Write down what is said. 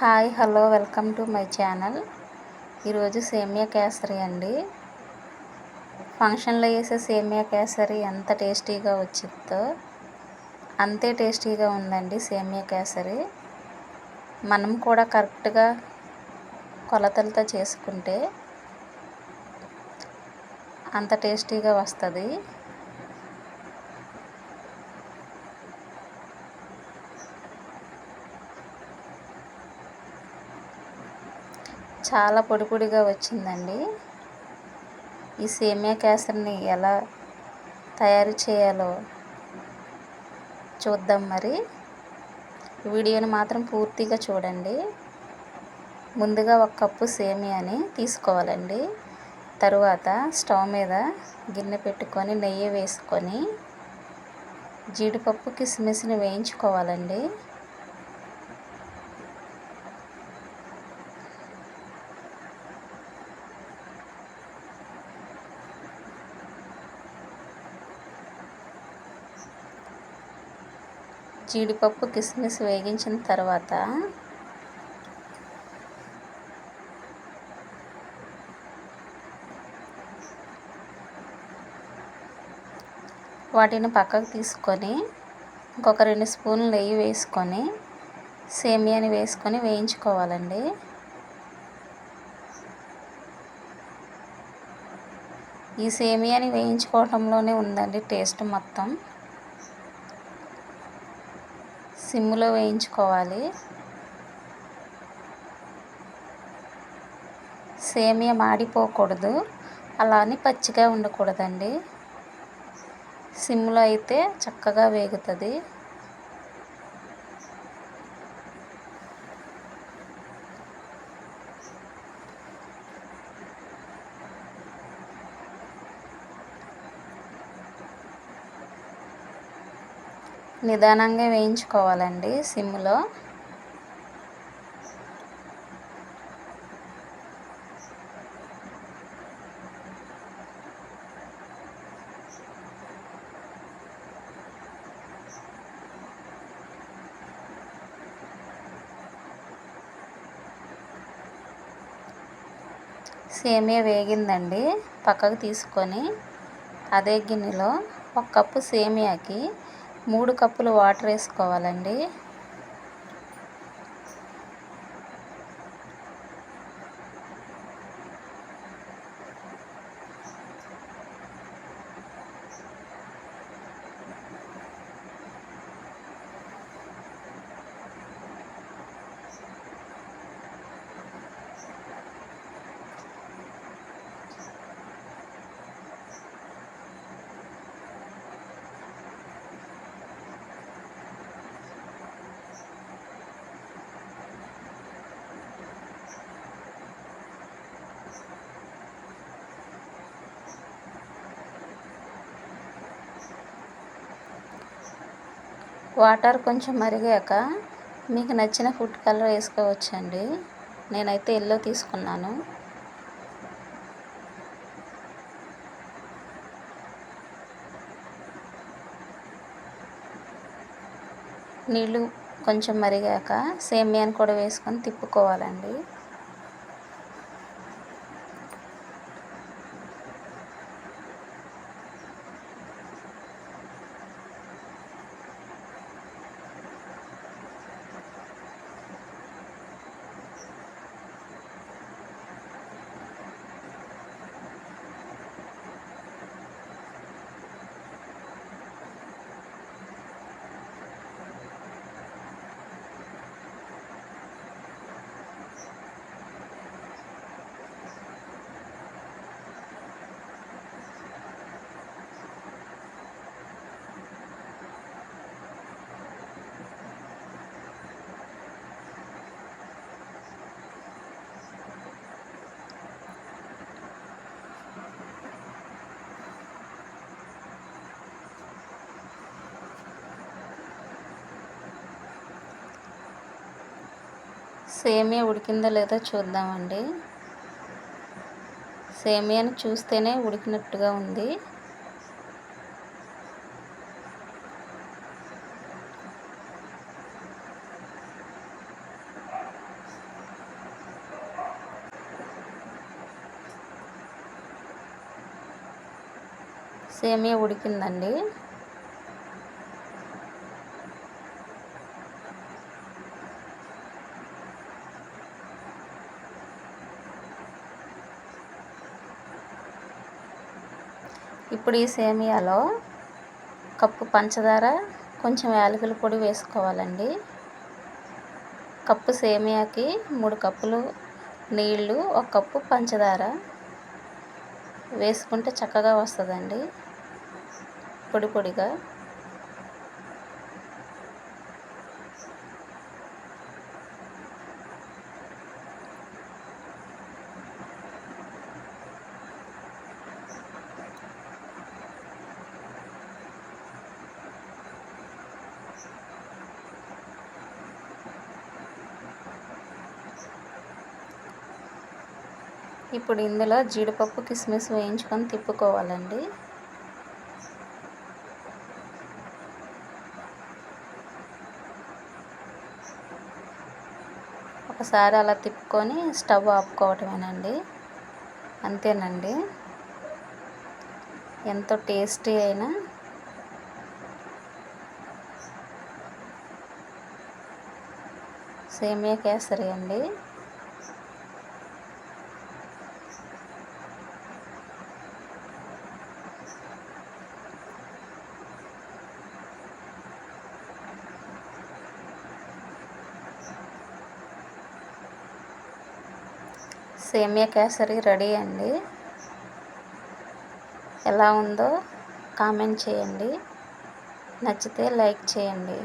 Hi hello welcome to my channel. ఈరోజు సేమియా కేసరి అండి. ఫంక్షన్లో వేసే సేమియా కేసరి ఎంత టేస్టీగా వచ్చిందో అంతే టేస్టీగా ఉందండి సేమియా కేసరి. మనం కూడా కరెక్ట్గా కొలతలతో చేసుకుంటే అంత టేస్టీగా వస్తుంది. చాలా పొడి పొడిగా వచ్చిందండి. ఈ సేమియా కేసరిని ఎలా తయారు చేయాలో చూద్దాం మరి. వీడియోని మాత్రం పూర్తిగా చూడండి. ముందుగా ఒక కప్పు సేమియాని తీసుకోవాలండి. తరువాత స్టవ్ మీద గిన్నె పెట్టుకొని నెయ్యి వేసుకొని జీడిపప్పు కిస్మిస్ని వేయించుకోవాలండి. జీడిపప్పు కిస్మిస్ వేగించిన తర్వాత వాటిని పక్కకు తీసుకొని ఇంకొక రెండు స్పూన్లు నెయ్యి వేసుకొని సేమియాని వేసుకొని వేయించుకోవాలండి. ఈ సేమియాని వేయించుకోవటంలోనే ఉందండి టేస్ట్ మొత్తం. సిమ్లో వేయించుకోవాలి. సేమియా మాడిపోకూడదు. అలా అని పచ్చిగా ఉండకూడదండి. సిమ్లో అయితే చక్కగా వేగుతుంది. నిదానంగా వేయించుకోవాలండి సిమ్లో. సేమియా వేగిందండి పక్కకు తీసుకొని అదే గిన్నెలో ఒక కప్పు సేమియాకి మూడు కప్పులు వాటర్ వేసుకోవాలండి. వాటర్ కొంచెం మరిగాక మీకు నచ్చిన ఫుడ్ కలర్ వేసుకోవచ్చండి. నేనైతే ఎల్లో తీసుకున్నాను. నీళ్ళు కొంచెం మరిగాక సేమియాని కూడా వేసుకొని తిప్పుకోవాలండి. సేమియా ఉడికిందో లేదో చూద్దామండి. సేమియాని చూస్తేనే ఉడికినట్టుగా ఉంది. సేమియా ఉడికిందండి. ఇప్పుడు ఈ సేమియాలో కప్పు పంచదార కొంచెం యాలకుల పొడి వేసుకోవాలండి. కప్పు సేమియాకి మూడు కప్పులు నీళ్ళు ఒక కప్పు పంచదార వేసుకుంటే చక్కగా వస్తుందండి. పొడి పొడిగా. ఇప్పుడు ఇందులో జీడిపప్పు కిస్మిస్ వేయించుకొని తిప్పుకోవాలండి. ఒకసారి అలా తిప్పుకొని స్టవ్ ఆపుకోవటమేనండి. అంతేనండి. ఎంతో టేస్టీ అయిన సేమియా కేసరి అండి. సేమియా కేసరి రెడీ అండి. ఎలా ఉందో కామెంట్ చేయండి. నచ్చితే లైక్ చేయండి.